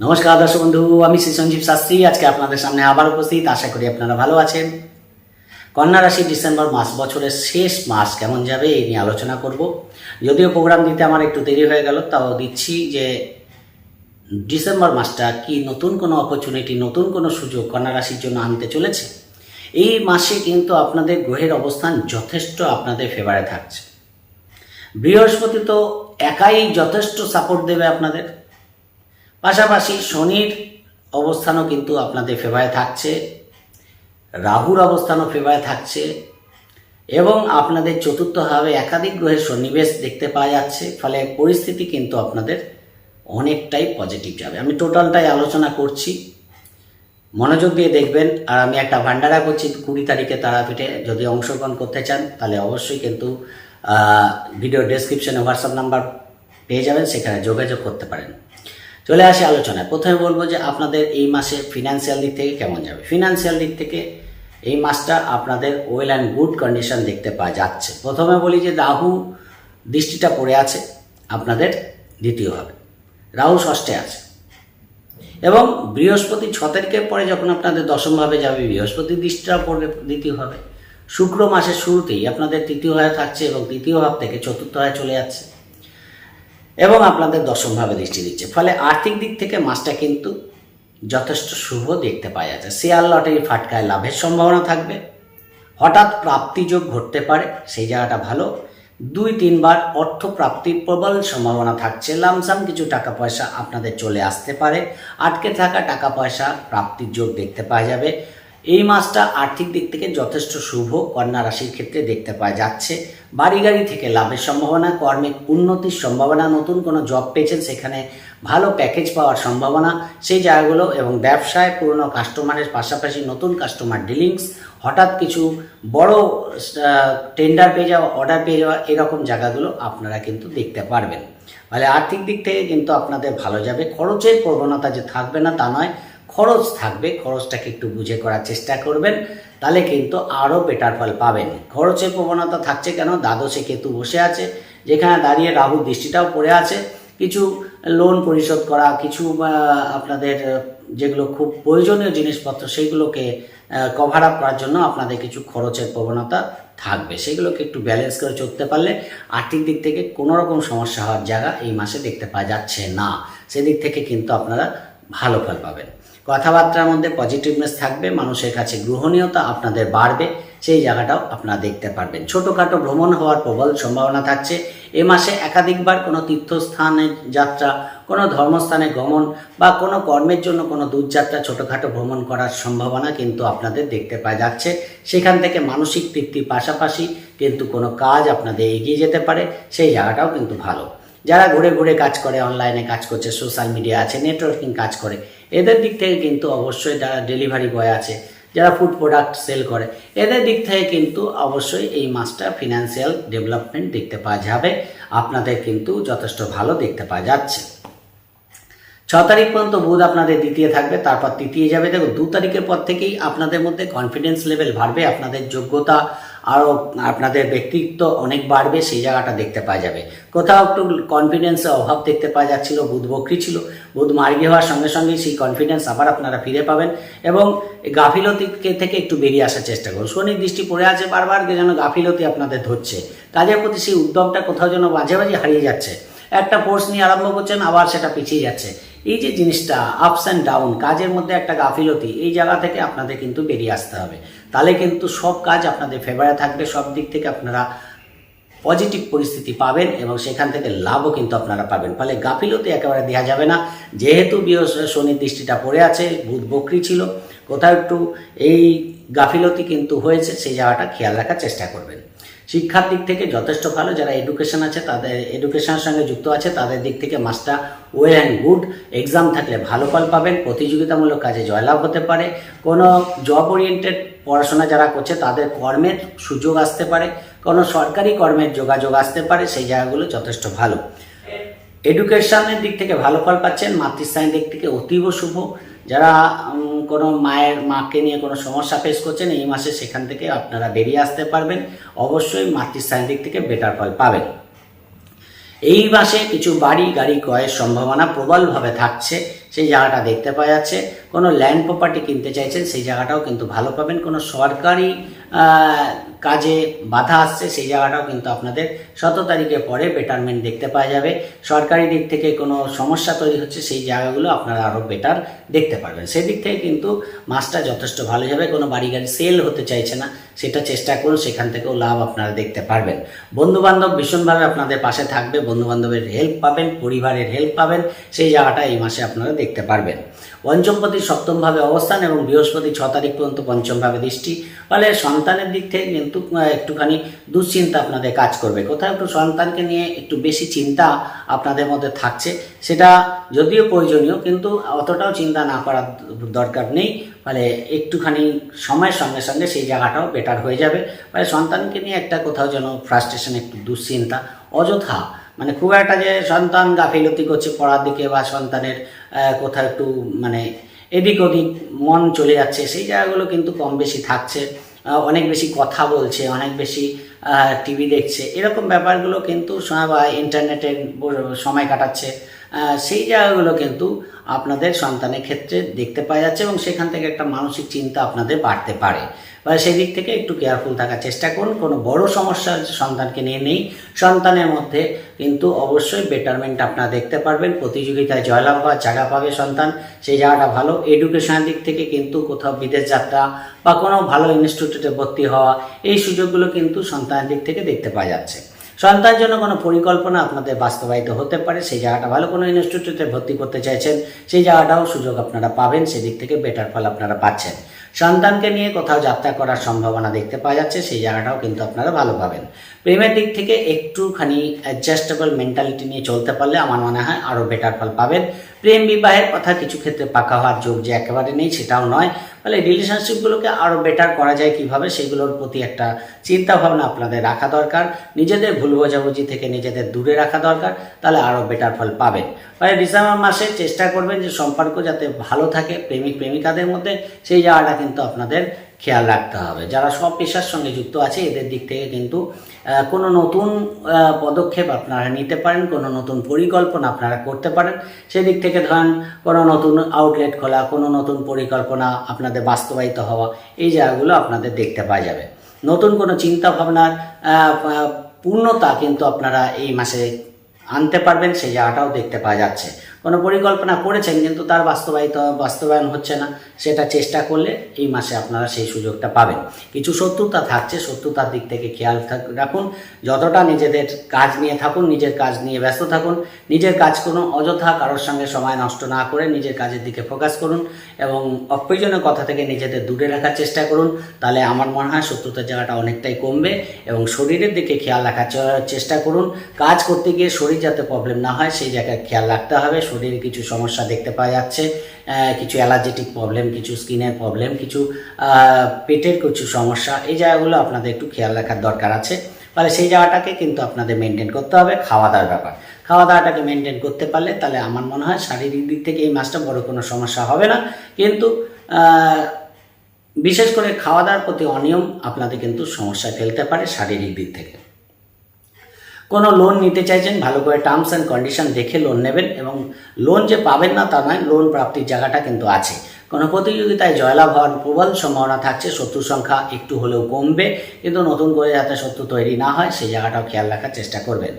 নমস্কার দর্শক বন্ধু, আমি শ্রী সঞ্জীব শাস্ত্রী। আজকে আপনাদের সামনে আবার উপস্থিত। আশা করি আপনারা ভালো আছেন। কন্যা রাশি ডিসেম্বর মাস বছরের শেষ মাস কেমন যাবে এই নিয়ে আলোচনা করব। যদিও প্রোগ্রাম দিতে আমার একটু দেরি হয়ে গেল, তাও দিচ্ছি যে ডিসেম্বর মাসটা কি নতুন কোনো অপরচুনিটি নতুন কোনো সুযোগ কন্যা রাশির জন্য আনতে চলেছে? এই মাসে কিন্তু আপনাদের গ্রহের অবস্থান যথেষ্ট আপনাদের ফেভারে থাকছে। বৃহস্পতি তো একাই যথেষ্ট সাপোর্ট দেবে আপনাদের। পাশাপাশি শনির অবস্থানও কিন্তু আপনাদের ফেভারে থাকছে, রাহুর অবস্থানও ফেভারে থাকছে, এবং আপনাদের চতুর্থভাবে একাধিক গ্রহের সন্নিবেশ দেখতে পাওয়া যাচ্ছে, ফলে পরিস্থিতি কিন্তু আপনাদের অনেকটাই পজিটিভ যাবে। আমি টোটালটাই আলোচনা করছি। মনোযোগ দিয়ে দেখবেন, আর আমি একটা ভান্ডারা করছি, কুড়ি তারিখে তারাপীঠে যদি অংশগ্রহণ করতে চান, তাহলে অবশ্যই কিন্তু ভিডিও ডেসক্রিপশনে হোয়াটসঅ্যাপ নাম্বার পেয়ে যাবেন, সেখানে যোগাযোগ করতে পারেন। চলে আসি আলোচনায়। প্রথমে বলব যে আপনাদের এই মাসে ফিনান্সিয়াল দিক থেকে কেমন যাবে? ফিনান্সিয়াল দিক থেকে এই মাসটা আপনাদের ওয়েল অ্যান্ড গুড কন্ডিশন দেখতে পাওয়া যাচ্ছে। প্রথমে বলি যে রাহু দৃষ্টিটা পড়ে আছে, আপনাদের দ্বিতীয়ভাবে রাহু ষষ্ঠে আছে। এবং বৃহস্পতি ছ তারিখের পরে যখন আপনাদের দশমভাবে যাবে, বৃহস্পতি দৃষ্টিটা পড়বে দ্বিতীয়ভাবে শুক্র মাসের শুরুতেই আপনাদের তৃতীয় হয়ে থাকছে এবং তৃতীয় ভাব থেকে চতুর্থ হয়ে চলে যাচ্ছে। এবং আপনাদের দশমভাবে দৃষ্টি দিচ্ছে। ফলে আর্থিক দিক থেকে মাসটা কিন্তু যথেষ্ট শুভ দেখতে পাওয়া যাচ্ছে শেয়ার লটারি ফাটকায় লাভের সম্ভাবনা থাকবে। হঠাৎ প্রাপ্তিযোগ ঘটতে পারে, সেই জায়গাটা ভালো। দুই, তিনবার অর্থ প্রাপ্তির প্রবল সম্ভাবনা থাকছে। লামসাম কিছু টাকা পয়সা আপনাদের চলে আসতে পারে। আটকে থাকা টাকা পয়সা প্রাপ্তির যোগ দেখতে পাওয়া যাবে। এই মাসটা আর্থিক দিক থেকে যথেষ্ট শুভ। কন্যা রাশির ক্ষেত্রে দেখতে পাওয়া যাচ্ছে। বাড়ি গাড়ি থেকে লাভের সম্ভাবনা কর্মে উন্নতির সম্ভাবনা, নতুন কোনো জব পেয়েছেন সেখানে ভালো প্যাকেজ পাওয়ার সম্ভাবনা। সেই জায়গাগুলো এবং ব্যবসায় পুরনো কাস্টমারের পাশাপাশি নতুন কাস্টমার ডিলিংস হঠাৎ কিছু বড় টেন্ডার পেয়ে যাওয়া অর্ডার পেয়ে যাওয়া, এরকম জায়গাগুলো আপনারা কিন্তু দেখতে পারবেন। ফলে আর্থিক দিক থেকে কিন্তু আপনাদের ভালো যাবে। খরচের প্রবণতা যে থাকবে না তা নয়। খরচ থাকবে, খরচটাকে একটু বুঝে করার চেষ্টা করবেন, তাহলে কিন্তু আরও বেটার ফল পাবেন। খরচের প্রবণতা থাকছে কেন? দ্বাদশে কেতু বসে আছে, যেখানে দাঁড়িয়ে রাহু দৃষ্টিটাও পড়ে আছে। কিছু লোন পরিশোধ করা, কিছু আপনাদের, যেগুলো খুব প্রয়োজনীয় জিনিসপত্র, সেইগুলোকে কভার আপ করার জন্য আপনাদের কিছু খরচের প্রবণতা থাকবে। সেগুলোকে একটু ব্যালেন্স করে চলতে পারলে আর্থিক দিক থেকে কোনো রকম সমস্যা হওয়ার জায়গা এই মাসে দেখতে পাওয়া যাচ্ছে না। সেদিক থেকে কিন্তু আপনারা ভালো ফল পাবেন। কথাবার্তার মধ্যে পজিটিভনেস থাকবে, মানুষের কাছে গ্রহণীয়তা আপনাদের বাড়বে, সেই জায়গাটাও আপনারা দেখতে পারবেন। ছোটোখাটো ভ্রমণ হওয়ার প্রবল সম্ভাবনা থাকছে। এ মাসে একাধিকবার কোনো তীর্থস্থানে যাত্রা, কোনো ধর্মস্থানে গমন বা কোনো কর্মের জন্য কোনো দূরযাত্রা, ছোটোখাটো ভ্রমণ করার সম্ভাবনা কিন্তু আপনাদের দেখতে পাওয়া যাচ্ছে। সেখান থেকে মানসিক তৃপ্তির পাশাপাশি কিন্তু কোনো কাজ আপনাদের এগিয়ে যেতে পারে, সেই জায়গাটাও কিন্তু ভালো। যারা ঘুরে ঘুরে কাজ করে অনলাইনে কাজ করছে সোশ্যাল মিডিয়া আছে নেটওয়ার্কিং কাজ করে এদের দিক থেকে কিন্তু অবশ্যই যারা ডেলিভারি বয় আছে, যারা ফুড প্রোডাক্ট সেল করে, এদের দিক থেকে কিন্তু অবশ্যই এই মাসটা ফিনান্সিয়াল ডেভেলপমেন্ট দেখতে পাওয়া যাবে। আপনাদের কিন্তু যথেষ্ট ভালো দেখতে পাওয়া যাচ্ছে। ছ তারিখ পর্যন্ত বুধ আপনাদের দ্বিতীয় থাকবে, তারপর তৃতীয় যাবে। দেখো দু তারিখের পর থেকেই আপনাদের মধ্যে কনফিডেন্স লেভেল বাড়বে, আপনাদের যোগ্যতা আরও আপনাদের ব্যক্তিত্ব অনেক বাড়বে, সেই জায়গাটা দেখতে পাওয়া যাবে। কোথাও একটু কনফিডেন্সের অভাব দেখতে পাওয়া যাচ্ছিল, বুধ বকরি ছিল, বুধ মার্গী হওয়ার সঙ্গে সঙ্গে সেই কনফিডেন্স আবার আপনারা ফিরে পাবেন এবং এই গাফিলতি থেকে একটু বেরিয়ে আসার চেষ্টা করুন। শনির দৃষ্টি পড়ে আছে বারবার যেন গাফিলতি আপনাদের ধরছে। কাজের প্রতি সেই উদ্যমটা কোথাও যেন মাঝে মাঝে হারিয়ে যাচ্ছে। একটা কোর্স নিয়ে আরম্ভ করছেন, আবার সেটা পিছিয়ে যাচ্ছে। এই যে জিনিসটা আপস অ্যান্ড ডাউন কাজের মধ্যে একটা গাফিলতি, এই জায়গা থেকে আপনাদের কিন্তু বেরিয়ে আসতে হবে। তাহলে কিন্তু সব কাজ আপনাদের ফেভারে থাকবে, সব দিক থেকে আপনারা পজিটিভ পরিস্থিতি পাবেন এবং সেখান থেকে লাভও কিন্তু আপনারা পাবেন। ফলে গাফিলতি একেবারে দেওয়া যাবে না। যেহেতু বৃহস্পতি শনির দৃষ্টিটা পড়ে আছে, বুধ বকরি ছিল, কোথাও একটু এই গাফিলতি কিন্তু হয়েছে, সেই জায়গাটা খেয়াল রাখার চেষ্টা করবেন। শিক্ষার দিক থেকে যথেষ্ট ভালো, যারা এডুকেশন আছে তাদের এডুকেশনের সঙ্গে যুক্ত আছে, তাদের দিক থেকে master well and good exam থাকলে ভালো ফল পাবেন, প্রতিযোগিতামূলক কাজে জয়লাভ হতে পারে। কোনো জব ওরিয়েন্টেড পড়াশোনা যারা করছে, তাদের কর্মের সুযোগ আসতে পারে, কোনো সরকারি কর্মের যোগাযোগ আসতে পারে, সেই জায়গাগুলো যথেষ্ট ভালো। এডুকেশনের দিক থেকে ভালো ফল পাচ্ছেন, মাতৃস্থানের দিক থেকে অতীব শুভ। যারা কোনো মায়ের, মাকে নিয়ে কোনো সমস্যা ফেস করছেন, এই মাসে সেখান থেকে আপনারা বেরিয়ে আসতে পারবেন। অবশ্যই মাতৃস্থান দিক থেকে বেটার ফল পাবেন। এই মাসে কিছু বাড়ি গাড়ি ক্রয়ের সম্ভাবনা প্রবলভাবে থাকছে। সেই জায়গাটা দেখতে পাওয়া যাচ্ছে। কোনো ল্যান্ড প্রপার্টি কিনতে চাইছেন, সেই জায়গাটাও কিন্তু ভালো পাবেন। কোনো সরকারি কাজে বাধা আসছে, সেই জায়গাটাও কিন্তু আপনাদের সতেরো তারিখের পরে বেটারমেন্ট দেখতে পাওয়া যাবে। সরকারি দিক থেকে কোনো সমস্যা তৈরি হচ্ছে, সেই জায়গাগুলো আপনারা আরও বেটার দেখতে পারবেন। সেদিক থেকে কিন্তু মাসটা যথেষ্ট ভালো যাবে, কোনো বাড়ি গাড়ি সেল হতে চাইছে না, সেটা চেষ্টা করুন, সেখান থেকেও লাভ আপনারা দেখতে পারবেন। বন্ধু বান্ধব ভীষণভাবে আপনাদের পাশে থাকবে বন্ধু বান্ধবের হেল্প পাবেন, পরিবারের হেল্প পাবেন, সেই জায়গাটা এই মাসে আপনারা দেখতে পারবেন। পঞ্চমপতি সপ্তমভাবে অবস্থান এবং বৃহস্পতি ছ তারিখ পর্যন্ত পঞ্চমভাবে দৃষ্টি। ফলে সন্তানের দিক থেকে কিন্তু একটুখানি দুশ্চিন্তা আপনাদের কাজ করবে। কোথাও একটু সন্তানকে নিয়ে একটু বেশি চিন্তা আপনাদের মধ্যে থাকছে, সেটা যদিও প্রয়োজনীয়, কিন্তু অতটাও চিন্তা না করার দরকার নেই। ফলে একটুখানি সময়ের সঙ্গে সঙ্গে সেই জায়গাটাও বেটার হয়ে যাবে। ফলে সন্তানকে নিয়ে একটা কোথাও যেন ফ্রাস্ট্রেশন একটু দুশ্চিন্তা, অযথা মানে খুব একটা যে সন্তান গাফিলতি করছে পড়ার দিকে বা সন্তানের কোথাও একটু মানে এদিক ওদিক মন চলে যাচ্ছে, সেই জায়গাগুলো কিন্তু কম বেশি থাকছে। অনেক বেশি কথা বলছে, অনেক বেশি টিভি দেখছে। এরকম ব্যাপারগুলো কিন্তু বা ইন্টারনেটে সময় কাটাচ্ছে। সেই জায়গাগুলো কিন্তু আপনাদের সন্তানের ক্ষেত্রে দেখতে পাওয়া যাচ্ছে এবং সেখান থেকে একটা মানসিক চিন্তা আপনাদের বাড়তে পারে। সেই দিক থেকে একটু কেয়ারফুল থাকার চেষ্টা করুন। কোনো বড় সমস্যা সন্তানকে নিয়ে নেই। সন্তানের মধ্যে কিন্তু অবশ্যই বেটারমেন্ট আপনারা দেখতে পারবেন। প্রতিযোগিতায় জয়লাভ হওয়ার জায়গা পাবে সন্তান সেই জায়গাটা ভালো। এডুকেশনের দিক থেকে কিন্তু কোথাও বিদেশ যাত্রা বা কোনো ভালো ইনস্টিটিউটে ভর্তি হওয়া, এই সুযোগগুলো কিন্তু সন্তানের দিক থেকে দেখতে পাওয়া যাচ্ছে। সন্তানের জন্য কোনো পরিকল্পনা আপনাদের বাস্তবায়িত হতে পারে। সেই জায়গাটা ভালো। কোনো ইনস্টিটিউটে ভর্তি করতে চাইছেন সেই জায়গাটাও সুযোগ আপনারা পাবেন। সেদিক থেকে বেটার ফল আপনারা পাচ্ছেন। সন্তানকে নিয়ে কোথাও যাত্রা করার সম্ভাবনা দেখতে পাওয়া যাচ্ছে, সেই জায়গাটাও কিন্তু আপনারা ভালো পাবেন প্রেমের দিক থেকে একটুখানি অ্যাডজাস্টেবল মেন্টালিটি নিয়ে চলতে পারলে আমার মনে হয় আরও বেটার ফল পাবেন প্রেম বিবাহের কথা কিছু ক্ষেত্রে পাকা হওয়ার যোগ যে একেবারে নেই, সেটাও নয়। ফলে রিলেশনশিপগুলোকে আরও বেটার করা যায় কীভাবে, সেগুলোর প্রতি একটা চিন্তা ভাবনা আপনাদের রাখা দরকার। নিজেদের ভুল বোঝাবুঝি থেকে নিজেদের দূরে রাখা দরকার, তাহলে আরও বেটার ফল পাবেন। ফলে ডিসেম্বর মাসে চেষ্টা করবেন যে সম্পর্ক যাতে ভালো থাকে প্রেমিক প্রেমিকাদের মধ্যে, সেই জায়গাটা কিন্তু আপনাদের খেয়াল রাখতে হবে। যারা সব পেশার সঙ্গে যুক্ত আছে, এদের দিক থেকে কিন্তু কোনো নতুন পদক্ষেপ আপনারা নিতে পারেন, কোনো নতুন পরিকল্পনা আপনারা করতে পারেন। সেদিক থেকে ধরেন, কোনো নতুন আউটলেট খোলা, কোনো নতুন পরিকল্পনা আপনাদের বাস্তবায়িত হওয়া, এই জায়গাগুলো আপনাদের দেখতে পাওয়া যাবে। নতুন কোনো চিন্তা ভাবনার পূর্ণতা কিন্তু আপনারা এই মাসে আনতে পারবেন, সেই জায়গাটাও দেখতে পাওয়া যাচ্ছে। কোনো পরিকল্পনা করেছেন, কিন্তু তার বাস্তবায়িত, বাস্তবায়ন হচ্ছে না। সেটা চেষ্টা করলে এই মাসে আপনারা সেই সুযোগটা পাবেন। কিছু শত্রুতা থাকছে, শত্রুতার দিক থেকে খেয়াল রাখুন। যতটা নিজেদের কাজ নিয়ে থাকুন, নিজের কাজ নিয়ে ব্যস্ত থাকুন। নিজের কাজ করুন অযথা কারোর সঙ্গে সময় নষ্ট না করে নিজের কাজের দিকে ফোকাস করুন এবং অপ্রয়োজনীয় কথা থেকে নিজেদের দূরে রাখার চেষ্টা করুন। তাহলে আমার মনে হয় শত্রুতার জায়গাটা অনেকটাই কমবে এবং শরীরের দিকে খেয়াল রাখার চেষ্টা করুন। কাজ করতে গিয়ে শরীর যাতে প্রবলেম না হয়, সেই জায়গায় খেয়াল রাখতে হবে। শরীরে কিছু সমস্যা দেখতে পাওয়া যাচ্ছে কিছু অ্যালার্জেটিক প্রবলেম কিছু স্কিনের প্রবলেম কিছু পেটের কিছু সমস্যা, এই জায়গাগুলো আপনাদের একটু খেয়াল রাখার দরকার আছে। তাহলে সেই জায়গাটাকে কিন্তু আপনাদের মেনটেন করতে হবে খাওয়া দাওয়ার ব্যাপার। খাওয়া দাওয়াটাকে মেনটেন করতে পারলে তাহলে আমার মনে হয় শারীরিক দিক থেকে এই মাসটা বড় কোনো সমস্যা হবে না। কিন্তু বিশেষ করে খাওয়া দাওয়ার প্রতি অনিয়ম আপনাদের কিন্তু সমস্যা ফেলতে পারে শারীরিক দিক থেকে। কোনো লোন নিতে চাইছেন, ভালো করে টার্মস অ্যান্ড কন্ডিশন দেখে লোন নেবেন এবং লোন যে পাবেন না তা নয় লোন প্রাপ্তির জায়গাটা কিন্তু আছে। কোনো প্রতিযোগিতায় জয়লাভ হওয়ার প্রবল সম্ভাবনা থাকছে শত্রু সংখ্যা একটু হলেও কমবে, কিন্তু নতুন করে যাতে শত্রু তৈরি না হয়, সেই জায়গাটাও খেয়াল রাখার চেষ্টা করবেন।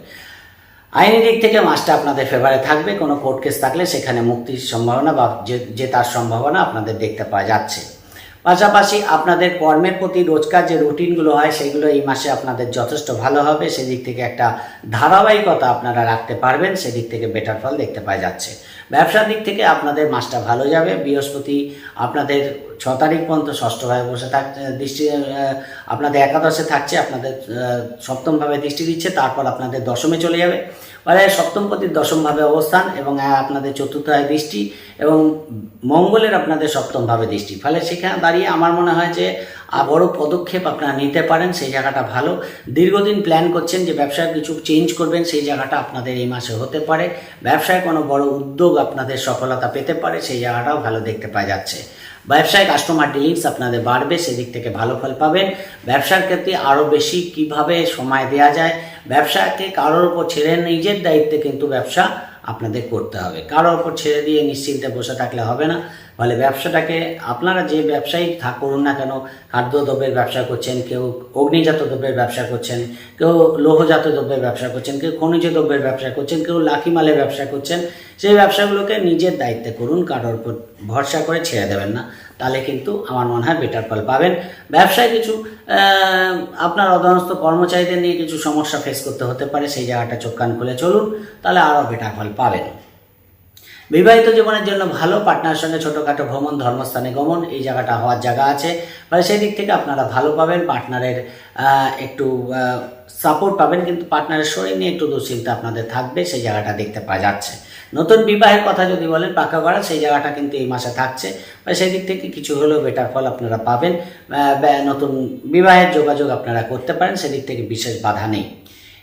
আইনি দিক থেকে মাসটা আপনাদের ফেভারে থাকবে, কোনো কোর্ট কেস থাকলে সেখানে মুক্তির সম্ভাবনা বা যে- জেতার সম্ভাবনা আপনাদের দেখতে পাওয়া যাচ্ছে। পাশাপাশি আপনাদের কর্মের প্রতি রোজকার যে রুটিনগুলো হয়, সেগুলো এই মাসে আপনাদের যথেষ্ট ভালো হবে। সেদিক থেকে একটা ধারাবাহিকতা আপনারা রাখতে পারবেন, সেদিক থেকে বেটার ফল দেখতে পাওয়া যাচ্ছে। ব্যবসার দিক থেকে আপনাদের মাসটা ভালো যাবে। বৃহস্পতি আপনাদের ছ তারিখ পর্যন্ত ষষ্ঠভাবে বসে থাকছে দৃষ্টি আপনাদের একাদশে থাকছে, আপনাদের সপ্তমভাবে দৃষ্টি দিচ্ছে, তারপর আপনাদের দশমে চলে যাবে। ফলে সপ্তমপতির দশমভাবে অবস্থান এবং আপনাদের চতুর্থভাবে দৃষ্টি এবং মঙ্গলের আপনাদের সপ্তমভাবে দৃষ্টি। ফলে সেখানে দাঁড়িয়ে আমার মনে হয় যে বড় পদক্ষেপ আপনারা নিতে পারেন, সেই জায়গাটা ভালো। দীর্ঘদিন প্ল্যান করছেন যে, ব্যবসায় কিছু চেঞ্জ করবেন, সেই জায়গাটা আপনাদের এই মাসে হতে পারে। ব্যবসায় কোনো বড় উদ্যোগ আপনাদের সফলতা পেতে পারে, সেই জায়গাটাও ভালো দেখতে পাওয়া যাচ্ছে। ব্যবসায় কাস্টমার ডিলিংস আপনাদের বাড়বে, সেদিক থেকে ভালো ফল পাবেন। ব্যবসার ক্ষেত্রে আরও বেশি কীভাবে সময় দেওয়া যায় ব্যবসাকে কারোর উপর ছেড়ে নিজের দায়িত্বে কিন্তু ব্যবসা আপনাদের করতে হবে। কারোর ওপর ছেড়ে দিয়ে নিশ্চিন্তে বসে থাকলে হবে না। ফলে ব্যবসাটাকে আপনারা যে ব্যবসায়ী থাক করুন না কেন, খাদ্যদ্রব্যের ব্যবসা করছেন, কেউ অগ্নিজাত দ্রব্যের ব্যবসা করছেন, কেউ লৌহজাত দ্রব্যের ব্যবসা করছেন, কেউ খনিজ দ্রব্যের ব্যবসা করছেন, কেউ লাকি মালের ব্যবসা করছেন, সেই ব্যবসাগুলোকে নিজের দায়িত্বে করুন, কারোর উপর ভরসা করে ছেড়ে দেবেন না। তাহলে কিন্তু আমার মনে হয় বেটার ফল পাবেন। ব্যবসায় কিছু আপনার অধনস্থ কর্মচারীদের নিয়ে কিছু সমস্যা ফেস করতে হতে পারে, সেই জায়গাটা চোখ কান খুলে চলুন, তাহলে আরও বেটার ফল পাবেন। বিবাহিত জীবনের জন্য ভালো পার্টনার সঙ্গে ছোটোখাটো ভ্রমণ, ধর্মস্থানে গমন, এই জায়গাটা হওয়ার জায়গা আছে। ফলে সেই দিক থেকে আপনারা ভালো পাবেন পার্টনারের একটু সাপোর্ট পাবেন, কিন্তু পার্টনারের শরীর নিয়ে একটু দুশ্চিন্তা আপনাদের থাকবে, সেই জায়গাটা দেখতে পাওয়া যাচ্ছে। নতুন বিবাহের কথা যদি বলেন, পাকা করা সেই জায়গাটা কিন্তু এই মাসে থাকছে। বা সেই দিক থেকে কিছু হলেও বেটার ফল আপনারা পাবেন। নতুন বিবাহের যোগাযোগ আপনারা করতে পারেন সেদিক থেকে বিশেষ বাধা নেই।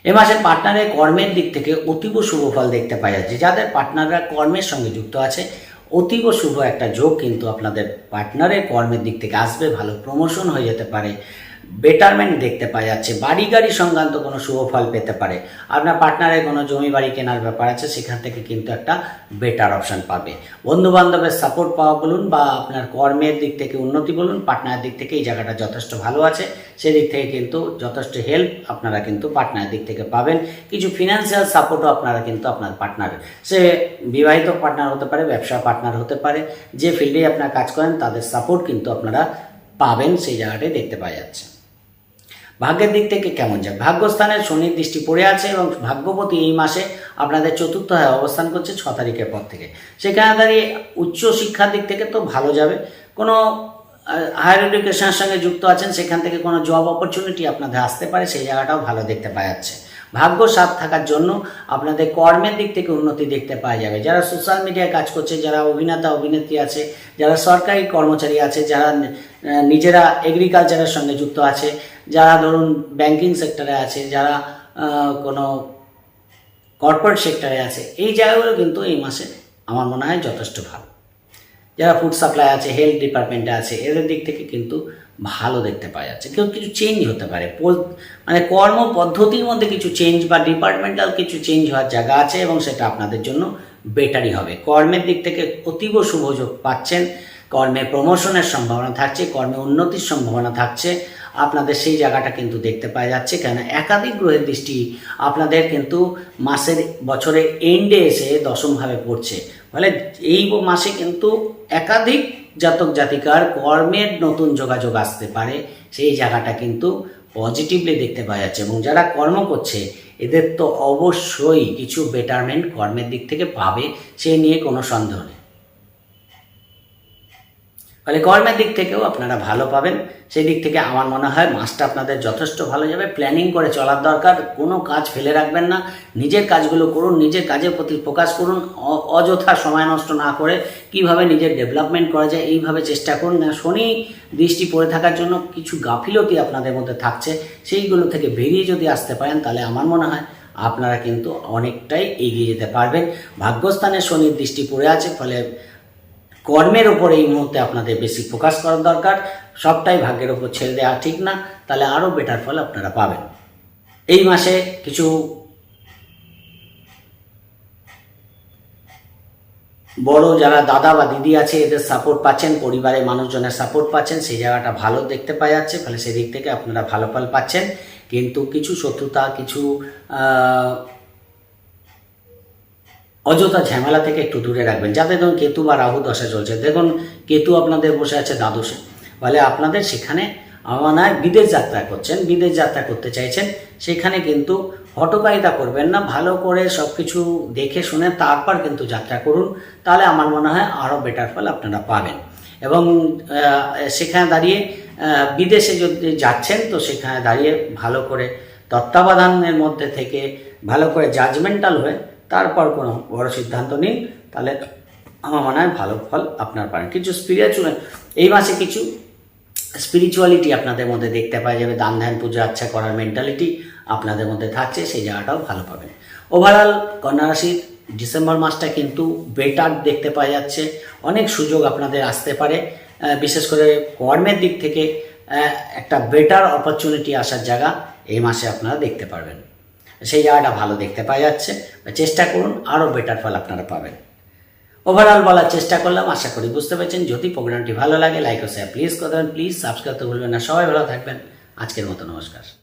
এ মাসে পার্টনারের কর্মের দিক থেকে অতীব শুভ ফল দেখতে পাওয়া যাচ্ছে। যাদের পার্টনাররা কর্মের সঙ্গে যুক্ত আছে, অতীব শুভ একটা যোগ কিন্তু আপনাদের পার্টনারের কর্মের দিক থেকে আসবে, ভালো প্রমোশন হয়ে যেতে পারে। বেটারমেন্ট দেখতে পাওয়া যাচ্ছে। বাড়ি গাড়ি সংক্রান্ত কোনো শুভ ফল পেতে পারে। আপনার পার্টনারের কোনো জমি বাড়ি কেনার ব্যাপার আছে, সেখান থেকে কিন্তু একটা বেটার অপশন পাবে। বন্ধু বান্ধবের সাপোর্ট পাওয়া বলুন বা আপনার কর্মের দিক থেকে উন্নতি বলুন পার্টনারের দিক থেকে এই জায়গাটা যথেষ্ট ভালো আছে। সেদিক থেকে কিন্তু যথেষ্ট হেল্প আপনারা কিন্তু পার্টনারের দিক থেকে পাবেন। কিছু ফিনান্সিয়াল সাপোর্টও আপনারা কিন্তু আপনার পার্টনার সে বিবাহিত পার্টনার হতে পারে, ব্যবসা পার্টনার হতে পারে, যে ফিল্ডেই আপনারা কাজ করেন, তাদের সাপোর্ট কিন্তু আপনারা পাবেন, সেই জায়গাটাই দেখতে পাওয়া যাচ্ছে। ভাগ্যের দিক থেকে কেমন যায়? ভাগ্যস্থানের শনির দৃষ্টি পড়ে আছে এবং ভাগ্যপতি এই মাসে আপনাদের চতুর্থ হয় অবস্থান করছে ছ তারিখের পর থেকে। সেখানে দাঁড়িয়ে উচ্চ শিক্ষার দিক থেকে তো ভালো যাবে। কোনো হায়ার এডুকেশনের সঙ্গে যুক্ত আছেন, সেখান থেকে কোনো জব অপরচুনিটি আপনাদের আসতে পারে, সেই জায়গাটাও ভালো দেখতে পাওয়া যাচ্ছে। ভাগ্য সাথ থাকার জন্য আপনাদের কর্মের দিক থেকে উন্নতি দেখতে পাওয়া যাবে। যারা সোশ্যাল মিডিয়ায় কাজ করছে, যারা অভিনেতা, অভিনেত্রী আছে, যারা সরকারি কর্মচারী আছে, যারা নিজেরা এগ্রিকালচারের সঙ্গে যুক্ত আছে, যারা ধরুন ব্যাংকিং সেক্টরে আছে, যারা কোনো কর্পোরেট সেক্টরে আছে, এই জায়গাগুলো কিন্তু এই মাসে আমার মনে হয় যথেষ্ট ভালো। যারা ফুড সাপ্লাই আছে হেলথ ডিপার্টমেন্টে আছে, এদের দিক থেকে কিন্তু ভালো দেখতে পাওয়া যাচ্ছে। কেউ কিছু চেঞ্জ হতে পারে। মানে কর্ম পদ্ধতির মধ্যে কিছু চেঞ্জ বা ডিপার্টমেন্টাল কিছু চেঞ্জ হওয়ার জায়গা আছে এবং সেটা আপনাদের জন্য বেটারই হবে। কর্মের দিক থেকে অতীব শুভযোগ পাচ্ছেন। কর্মে প্রমোশনের সম্ভাবনা থাকছে, কর্মে উন্নতির সম্ভাবনা থাকছে। আপনাদের সেই জায়গাটা কিন্তু দেখতে পাওয়া যাচ্ছে। কেন একাধিক গ্রহের দৃষ্টি আপনাদের কিন্তু মাসের বছরের এন্ডে এসে দশমভাবে পড়ছে। ফলে এই মাসে কিন্তু একাধিক জাতক জাতিকার কর্মের নতুন যোগাযোগ আসতে পারে, সেই জায়গাটা কিন্তু পজিটিভলি দেখতে পাওয়া যাচ্ছে। এবং যারা কর্ম করছে, এদের তো অবশ্যই কিছু বেটারমেন্ট কর্মের দিক থেকে পাবে, সে নিয়ে কোনো সন্দেহ নেই। ফলে কর্মের দিক থেকেও আপনারা ভালো পাবেন। সেই দিক থেকে আমার মনে হয় মাসটা আপনাদের যথেষ্ট ভালো যাবে। প্ল্যানিং করে চলার দরকার, কোনো কাজ ফেলে রাখবেন না। নিজের কাজগুলো করুন, নিজের কাজের প্রতি ফোকাস করুন অযথা সময় নষ্ট না করে কীভাবে নিজের ডেভেলপমেন্ট করা যায় এইভাবে চেষ্টা করুন। না, শনি দৃষ্টি পড়ে থাকার জন্য কিছু গাফিলতি আপনাদের মধ্যে থাকছে। সেইগুলো থেকে বেরিয়ে যদি আসতে পারেন, তাহলে আমার মনে হয় আপনারা কিন্তু অনেকটাই এগিয়ে যেতে পারবেন। ভাগ্যস্থানে শনির দৃষ্টি পড়ে আছে, ফলে কর্মের ওপর এই মুহূর্তে আপনাদের বেশি ফোকাস করার দরকার। সবটাই ভাগ্যের ওপর ছেড়ে দেওয়া ঠিক না, তাহলে আরও বেটার ফল আপনারা পাবেন। এই মাসে কিছু বড় যারা দাদা বা দিদি আছে, এদের সাপোর্ট পাচ্ছেন, পরিবারের মানুষজনের সাপোর্ট পাচ্ছেন, সেই জায়গাটা ভালো দেখতে পাওয়া যাচ্ছে, ফলে সেদিক থেকে আপনারা ভালো ফল পাচ্ছেন। কিন্তু কিছু শত্রুতা, কিছু অযথা ঝামেলা থেকে একটু দূরে রাখবেন। যাতে ধরুন কেতু বা রাহু দশা চলছে। দেখুন, কেতু আপনাদের বসে আছে দ্বাদশে। ফলে আপনাদের সেখানে আমার মনে হয় বিদেশ যাত্রা করছেন, বিদেশ যাত্রা করতে চাইছেন। সেখানে কিন্তু হটকারিতা করবেন না, ভালো করে সব কিছু দেখে শুনে তারপর কিন্তু যাত্রা করুন। তাহলে আমার মনে হয় আরও বেটার ফল আপনারা পাবেন। এবং সেখানে দাঁড়িয়ে বিদেশে যদি যাচ্ছেন, তো সেখানে দাঁড়িয়ে ভালো করে তত্ত্বাবধানের মধ্যে থেকে ভালো করে জাজমেন্টাল হয়ে তারপর কোনো বড় সিদ্ধান্ত নিন তাহলে আমার মনে হয় ভালো ফল আপনার পারেন কিছু স্পিরিচুয়াল এই মাসে কিছু স্পিরিচুয়ালিটি আপনাদের মধ্যে দেখতে পাওয়া যাবে। দান ধ্যান পুজো আচ্ছা করার মেন্টালিটি আপনাদের মধ্যে থাকছে, সেই জায়গাটাও ভালো পাবেন। ওভারঅল কন্যা রাশির ডিসেম্বর মাসটা কিন্তু বেটার দেখতে পাওয়া যাচ্ছে। অনেক সুযোগ আপনাদের আসতে পারে। বিশেষ করে কর্মের দিক থেকে একটা বেটার অপরচুনিটি আসার জায়গা এই মাসে আপনারা দেখতে পারবেন। সেই জায়গাটা ভালো দেখতে পাওয়া যাচ্ছে। চেষ্টা করুন আরও বেটার ফল আপনারা পাবেন। ওভারঅল বলার চেষ্টা করলাম, আশা করি বুঝতে পেরেছেন। যদি প্রোগ্রামটি ভালো লাগে লাইক ও শেয়ার প্লিজ করবেন প্লিজ সাবস্ক্রাইব তো ভুলবেন না। সবাই ভালো থাকবেন। আজকের মতো নমস্কার।